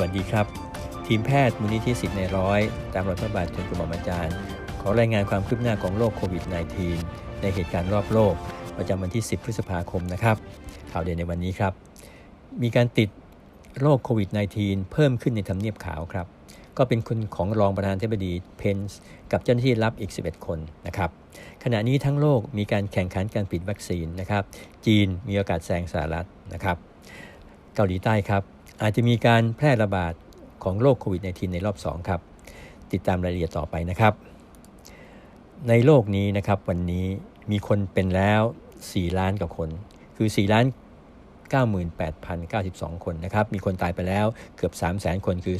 วัสดีครับ ทีมแพทย์มูลนิธิสิทธิ์ในร้อย ตามรัฐบาลจนกระหม่อมอาจารย์ ขอรายงานความคืบหน้าของโรคโควิด -19 ในเหตุการณ์รอบโลก ประจำวันที่ 10 พฤษภาคมนะครับ ข่าวเด่นในวันนี้ครับ มีการติดโรคโควิด -19 เพิ่มขึ้นในทำเนียบขาวครับ ก็เป็นคนของรองประธานาธิบดีเพนส์กับเจ้าหน้าที่รับอีก 11 คนนะครับ ขณะนี้ทั้งโลกมีการแข่งขันการปิดวัคซีนนะครับ จีนมีโอกาสแซงสหรัฐนะครับ เกาหลีใต้ครับ อาจจะมีการแพร่ระบาดของโรคโควิด -19 ในรอบ 2 ครับ ติดตามรายละเอียดต่อไปนะครับ ในโลกนี้นะครับวันนี้มีคนเป็นแล้ว 4 ล้านกว่าคน คือ 4 ล้าน 98,092 คนนะครับ มีคนตายไปแล้วเกือบ 3 0 0 0 0 0 คนคือ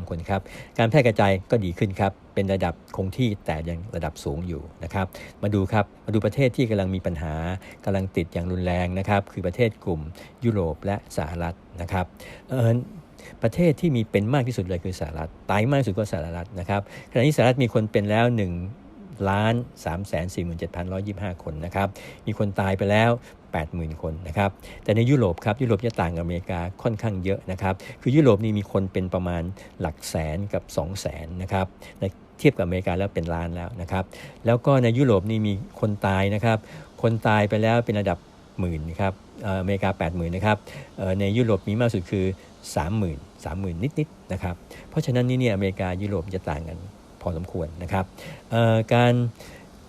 282,23 คนครับ การแพร่กระจายก็ดีขึ้นครับ เป็นระดับคงที่แต่ยังระดับสูงอยู่นะครับ มาดูครับ มาดูประเทศที่กำลังมีปัญหากำลังติดอย่างรุนแรงนะครับ คือประเทศกลุ่มยุโรปและสหรัฐนะครับเออประเทศที่มีเป็นมากที่สุดเลยคือสหรัฐ ตายมากที่สุดก็สหรัฐนะครับ ขณะนี้สหรัฐมีคนเป็นแล้ว1ล้าน3 4 7 1 2 5 คนนะครับ มีคนตายไปแล้ว 80,000 คนนะครับแต่ในยุโรปครับยุโรปจะต่างกับอเมริกาค่อนข้างเยอะนะครับคือยุโรปนี่มีคนเป็นประมาณหลักแสนกับ 2 0 0แสนนะครับในเทียบกับอเมริกาแล้วเป็นล้านแล้วนะครับแล้วก็ในยุโรปนี่มีคนตายนะครับคนตายไปแล้วเป็นระดับหมื่นครับเอออเมริกา 80,000นะครับออในยุโรปมีมากสุดคือ 30,000 30,000 นิดๆนะครับเพราะฉะนั้นนี่เนี่ยอเมริกายุโรปจะต่างกันพอสมควรนะครับออการ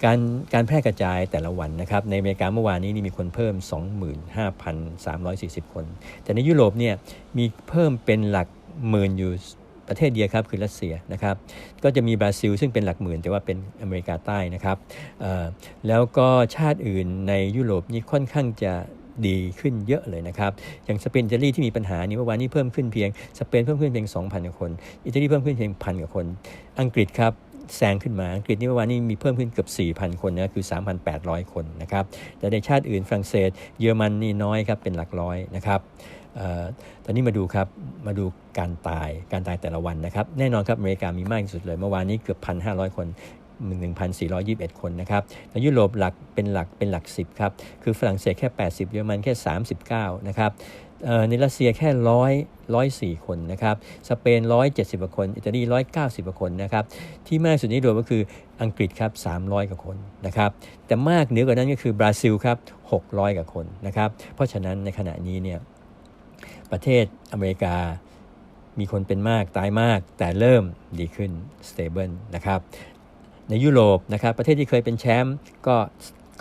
การการแพร่กระจายแต่ละวันนะครับในอเมริกาเมื่อวานนี้นี่มีคนเพิ่ม 25,340 คน แต่ในยุโรปเนี่ยมีเพิ่มเป็นหลักหมื่นอยู่ประเทศเดียวครับคือรัสเซียนะครับก็จะมีบราซิลซึ่งเป็นหลักหมื่น แต่ว่าเป็นอเมริกาใต้นะครับแล้วก็ชาติอื่นในยุโรปนี่ค่อนข้างจะดีขึ้นเยอะเลยนะครับ อย่างสเปนอิตาลีที่มีปัญหานี้เมื่อวานนี้เพิ่มขึ้นเพียง สเปนเพิ่มขึ้นเพียง 2,000 คน อิตาลีเพิ่มขึ้นเพียงพันกว่าคน อังกฤษครับ แซงขึ้นมา อังกฤษนี่เมื่อวานนี้มีเพิ่มขึ้นเกือบ 4,000 คนนะคือ 3,800 คนนะครับแต่ในชาติอื่นฝรั่งเศส เยอรมันนี่น้อยครับเป็นหลักร้อยนะครับออตอนนี้มาดูครับ มาดูการตาย การตายแต่ละวันนะครับ แน่นอนครับ อเมริกามีมากที่สุดเลย เมื่อวานนี้เกือบ 1,500 คน 1,421 คนนะครับในยุโรปหลักเป็นหลักเป็นหลัก 10ครับคือฝรั่งเศสแค่ 80 เยอรมันแค่ 39 นะครับในรัสเซียแค่ร้อยร้อยสี่คนนะครับ สเปนร้อยเจ็ดสิบกว่าคน อิตาลีร้อยเก้าสิบกว่าคนนะครับ ที่มากสุดนี้รวมก็คืออังกฤษครับสามร้อยกว่าคนนะครับ แต่มากเหนือกว่านั้นก็คือบราซิลครับหกร้อยกว่าคนนะครับ เพราะฉะนั้นในขณะนี้เนี่ยประเทศอเมริกามีคนเป็นมากตายมากแต่เริ่มดีขึ้น stable นะครับ ในยุโรปนะครับประเทศที่เคยเป็นแชมป์ก็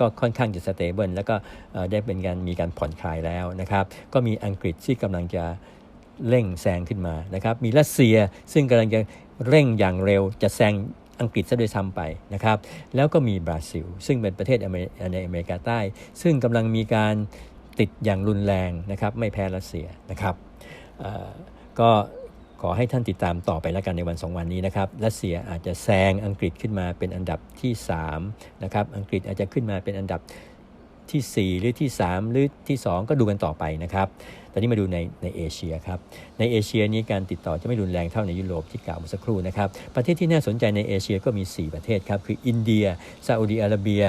ก็ค่อนข้างจะสเตเบิลแล้วก็ได้เป็นการมีการผ่อนคลายแล้วนะครับ ก็มีอังกฤษที่กำลังจะเร่งแซงขึ้นมานะครับ มีรัสเซียซึ่งกำลังจะเร่งอย่างเร็วจะแซงอังกฤษซะด้วยซ้ำไปนะครับ แล้วก็มีบราซิล ซึ่งเป็นประเทศในอเมริกาใต้ ซึ่งกำลังมีการติดอย่างรุนแรงนะครับ ไม่แพ้รัสเซียนะครับก็ ขอให้ท่านติดตามต่อไปแล้วกันในวัน 2 วันนี้นะครับรัสเซียอาจจะแซงอังกฤษขึ้นมาเป็นอันดับที่3นะครับอังกฤษอาจจะขึ้นมาเป็นอันดับที่ 4 หรือที่ 3 หรือที่ 2 ก็ดูกันต่อไปนะครับตอนนี้มาดูในในเอเชียครับ ในเอเชียนี้การติดต่อจะไม่รุนแรงเท่าในยุโรปที่กล่าวเมื่อสักครู่นะครับ ประเทศที่น่าสนใจในเอเชียก็มี 4 ประเทศครับ คืออินเดียซาอุดีอาระเบีย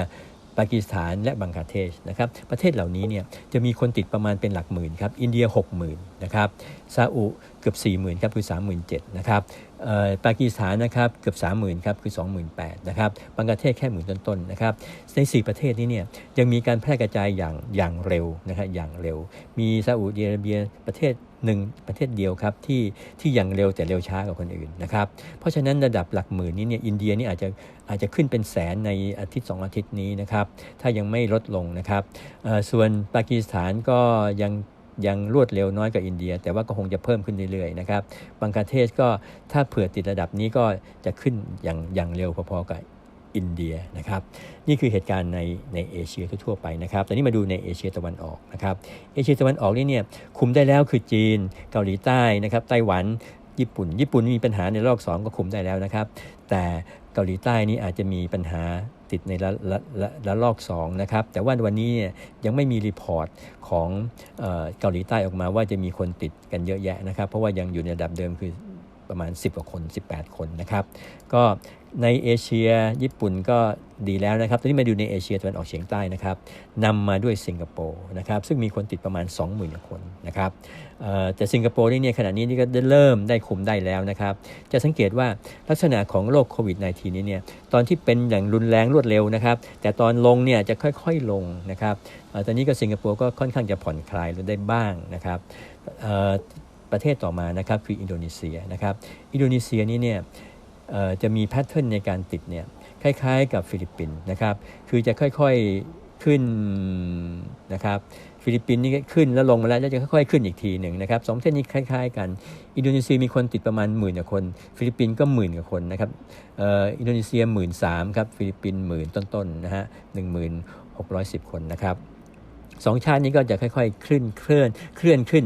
ปากีสถาน และบังคลาเทศนะครับ ประเทศเหล่านี้เนี่ยจะมีคนติดประมาณเป็นหลักหมื่นครับ อินเดีย 60,000 นะครับซาอุเกือบ 40,000ครับคือ 37,000นะครับปากีสถานนะครับเกือบ 30,000ครับคือ 28,000นะครับบังคลาเทศแค่หมื่นต้นๆนะครับใน 4 ประเทศนี้เนี่ยยังมีการแพร่กระจายอย่างอย่างเร็วนะครับอย่างเร็ว มีซาอุดิอาระเบียประเทศหนึ่งประเทศเดียวครับที่ที่อย่างเร็วแต่เร็วช้ากว่าคนอื่นนะครับเพราะฉะนั้นระดับหลักหมื่นนี้เนี่ยอินเดียนี่อาจจะอาจจะขึ้นเป็นแสนในอาทิตย์ 2 อาทิตย์นี้นะครับถ้ายังไม่ลดลงนะครับส่วนปากีสถานก็ยัง ยังรวดเร็วน้อยกว่าอินเดีย แต่ว่าก็คงจะเพิ่มขึ้นเรื่อยๆนะครับบังคลาเทศก็ถ้าเผื่อติดระดับนี้ก็จะขึ้นอย่างอย่างเร็วพอๆกับอินเดียนะครับนี่คือเหตุการณ์ในในเอเชียทั่วๆไปนะครับตอนนี้มาดูในเอเชียตะวันออกนะครับเอเชียตะวันออกนี่เนี่ยคุมได้แล้วคือจีน เกาหลีใต้นะครับไต้หวันญี่ปุ่น ญี่ปุ่นมีปัญหาในรอบ 2 ก็คุมได้แล้วนะครับ แต่เกาหลีใต้นี่อาจจะมีปัญหา ติดในระระระระลอก2นะครับแต่ว่าวันนี้เนี่ยยังไม่มีรีพอร์ตของเกาหลีใต้ออกมาว่าจะมีคนติดกันเยอะแยะนะครับ เพราะว่ายังอยู่ในระดับเดิมคือ ประมาณ 10กว่าคน 18 คนนะครับก็ในเอเชียญี่ปุ่นก็ดีแล้วนะครับตอนนี้มาดูในเอเชียตะวันออกเฉียงใต้นะครับนำมาด้วยสิงคโปร์นะครับซึ่งมีคนติดประมาณ 20,000คนนะครับแต่สิงคโปร์นี่เนี่ยขณะนี้นี่ก็ได้เริ่มได้คุมได้แล้วนะครับจะสังเกตว่าลักษณะของโรคโควิด -19 นี้เนี่ยตอนที่เป็นอย่างรุนแรงรวดเร็วนะครับแต่ตอนลงเนี่ยจะค่อยๆลงนะครับตอนนี้ก็สิงคโปร์ก็ค่อนข้างจะผ่อนคลายลงได้บ้างนะครับ ประเทศต่อมานะครับคืออินโดนีเซียนะครับอินโดนีเซียนี่เนี่ยจะมีแพทเทิร์นในการติดเนี่ยคล้ายๆ กับฟิลิปปินส์นะครับคือจะค่อยๆขึ้นนะครับฟิลิปปินส์นี่ขึ้นแล้วลงมาแล้วแล้วจะค่อยๆขึ้นอีกทีหนึ่งนะครับสองเส้นนี้คล้าย ๆ กัน อินโดนีเซียมีคนติดประมาณหมื่นกว่าคน ฟิลิปปินส์ก็หมื่นกว่าคนนะครับอินโดนีเซียหมื่นสามครับฟิลิปปินส์หมื่นต้นๆนะฮะหนึ่งหมื่นหกร้อยสิบคนนะครับสองชาตินี้ก็จะค่อยๆขึ้นเคลื่อนเคลื่อนขึ้น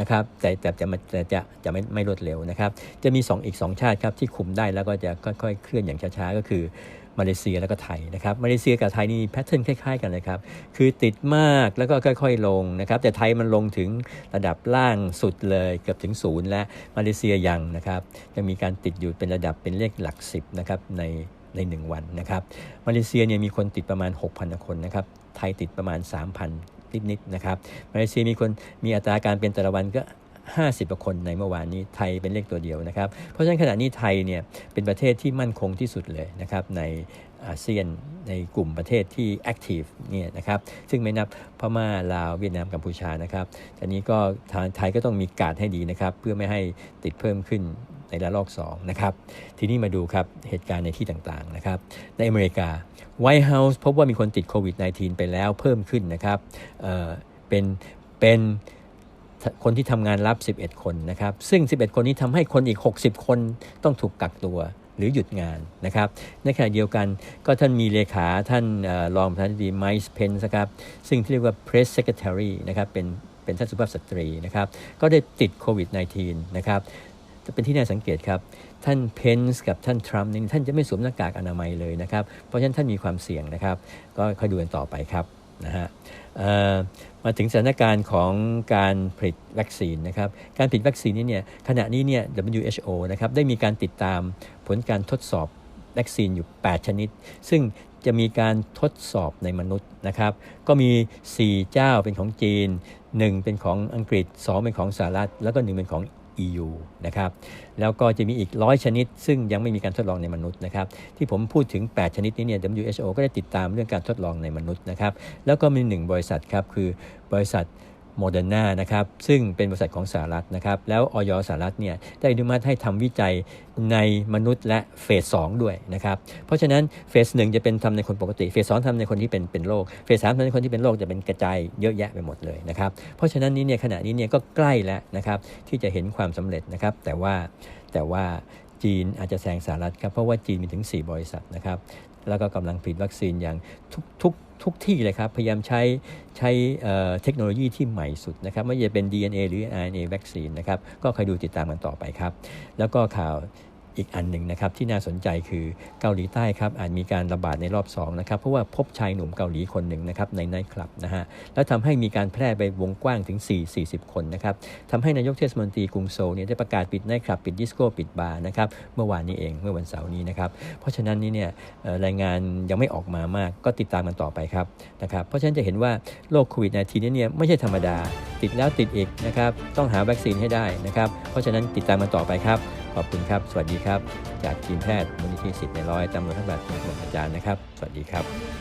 นะครับแต่แต่จะจะจะจะไม่ไม่รวดเร็วนะครับ จะมี 2 อีก 2 ชาติครับที่คุมได้แล้วก็จะค่อยๆ เคลื่อนอย่างช้าๆ ก็คือมาเลเซียแล้วก็ไทยนะครับมาเลเซียกับไทยนี่แพทเทิร์นคล้ายๆกันเลยครับคือติดมากแล้วก็ค่อยๆ ลงนะครับแต่ไทยมันลงถึงระดับล่างสุดเลยเกือบถึงศูนย์และมาเลเซียยังนะครับยังมีการติดอยู่เป็นระดับเป็นเลขหลักสิบนะครับในใน 1 วันนะครับมาเลเซียเนี่ยมีคนติดประมาณ 6,000กว่าคนนะครับไทยติดประมาณ 3,000 นิดๆนะครับมาเลเซียมีคนมีอัตราการเป็นแต่ละวันก็50กว่าคนในเมื่อวานนี้ไทยเป็นเลขตัวเดียวนะครับ เพราะฉะนั้นขณะนี้ไทยเนี่ยเป็นประเทศที่มั่นคงที่สุดเลยนะครับในอาเซียนในกลุ่มประเทศที่แอคทีฟเนี่ยนะครับซึ่งไม่นับพม่าลาวเวียดนามกัมพูชานะครับทีนี้ก็ทางไทยก็ต้องมีการให้ดีนะครับ เพื่อไม่ให้ติดเพิ่มขึ้น ในระลอก2นะครับทีนี้มาดูครับเหตุการณ์ในที่ต่างๆนะครับในอเมริกาไวท์เฮาส์พบว่ามีคนติดโควิด -19 ไปแล้วเพิ่มขึ้นนะครับเเป็นเป็นคนที่ทำงานรับ 11 คนนะครับ ซึ่ง 11 คนนี้ทำให้คนอีก 60 คนต้องถูกกักตัวหรือหยุดงานนะครับ ในขณะเดียวกันก็ท่านมีเลขาท่านเออรองประธานาธิบดีไมค์เพนส์ครับ ซึ่งที่เรียกว่า press secretary นะครับ เป็นเป็นท่านสุภาพสตรีนะครับ ก็ได้ติดโควิด -19 นะครับ จะเป็นที่น่าสังเกตครับท่านเพนส์กับท่านทรัมป์นี่ท่านจะไม่สวมหน้ากากอนามัยเลยนะครับ เพราะฉะนั้นท่านมีความเสี่ยงนะครับ ก็ค่อยดูกันต่อไปครับนะฮะมาถึงสถานการณ์ของการผลิตวัคซีนนะครับ การผลิตวัคซีนนี้เนี่ยขณะนี้เนี่ย WHO นะครับได้มีการติดตามผลการทดสอบวัคซีนอยู่ 8 ชนิด ซึ่งจะมีการทดสอบในมนุษย์นะครับ ก็มี 4 เจ้าเป็นของจีน 1 เป็นของอังกฤษ 2 เป็นของสหรัฐ แล้วก็ 1 เป็นของ EU นะครับแล้วก็จะมีอีกร้อยชนิด ซึ่งยังไม่มีการทดลองในมนุษย์นะครับที่ผมพูดถึง 8 ชนิดนี้เนี่ย WHO ก็ได้ติดตามเรื่องการทดลองในมนุษย์นะครับแล้วก็มีหนึ่งบริษัทครับคือบริษัท โมเดอร์นานะครับซึ่งเป็นบริษัทของสหรัฐนะครับแล้วออยสหรัฐเนี่ยได้อนุมัติให้ทำวิจัยในมนุษย์และเฟส2ด้วยนะครับเพราะฉะนั้นเฟสหนึ่งจะเป็นทำในคนปกติเฟสสองทำในคนที่เป็นเป็นโรคเฟสสามทำในคนที่เป็นโรคจะเป็นกระจายเยอะแยะไปหมดเลยนะครับเพราะฉะนั้นนี้เนี่ยขณะนี้เนี่ยก็ใกล้แล้วนะครับที่จะเห็นความสำเร็จนะครับแต่ว่าแต่ว่าจีนอาจจะแซงสหรัฐครับเพราะว่าจีนมีถึง 4 บริษัทนะครับแล้วก็กำลังผลิตวัคซีนอย่างทุกทุก ทุกที่เลยครับ พยายามใช้ใช้เทคโนโลยีที่ใหม่สุดนะครับไม่ว่าจะเป็น DNA หรือ RNA วัคซีนนะครับ ก็คอยดูติดตามกันต่อไปครับ แล้วก็ข่าว อีกอันหนึ่งนะครับที่น่าสนใจคือเกาหลีใต้ครับอาจมีการระบาดในรอบ2นะครับเพราะว่าพบชายหนุ่มเกาหลีคนหนึ่งนะครับในไนท์คลับนะฮะแล้วทำให้มีการแพร่ไปวงกว้างถึง 4 40 คนนะครับทำให้นายกเทศมนตรีกรุงโซลเนี่ยได้ประกาศปิดไนท์คลับปิดดิสโก้ปิดบาร์นะครับเมื่อวานนี้เองเมื่อวันเสาร์นี้นะครับเพราะฉะนั้นนี่เนี่ยรายงานยังไม่ออกมามากก็ติดตามกันต่อไปครับนะครับเพราะฉะนั้นจะเห็นว่าโรคโควิด -19 นี้เนี่ยไม่ใช่ธรรมดาติดแล้วติดอีกนะครับต้องหาวัคซีนให้ได้นะครับเพราะฉะนั้นติดตามกันต่อไปครับ ขอบคุณครับ สวัสดีครับ จากทีมแพทย์มูลนิธิสิทธิ์ในร้อยตำรวจทั้งแบบทีมอาจารย์นะครับ สวัสดีครับ